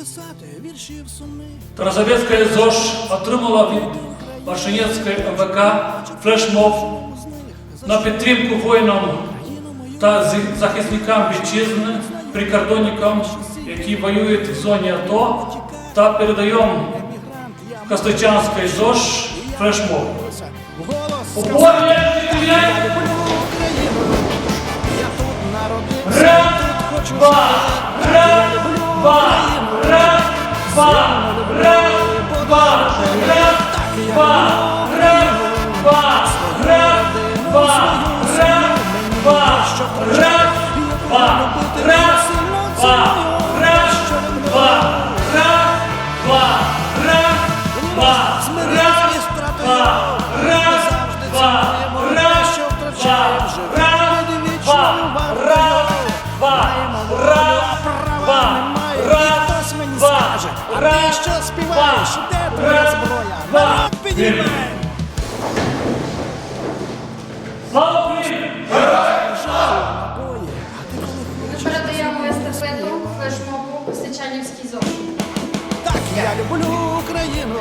писати віршів сумних. Тарасовецька ЗОЖ отримала від Маршинецької ОВК флешмоб на підтримку воїнам та захисникам вітчизни, прикордонникам, які воюють в зоні АТО, та передаємо в ЗОЖ флешмоб. Раз, два, раз, два, раз, два, раз, два, раз, два, раз, два, раз, два, раз, два, раз, два, раз, два, раз, два, раз, два, раз, два, раз, два, раз, два. Передаємо естафету флешмобу Сичанівський ЗОЖ. Так, я люблю Україну.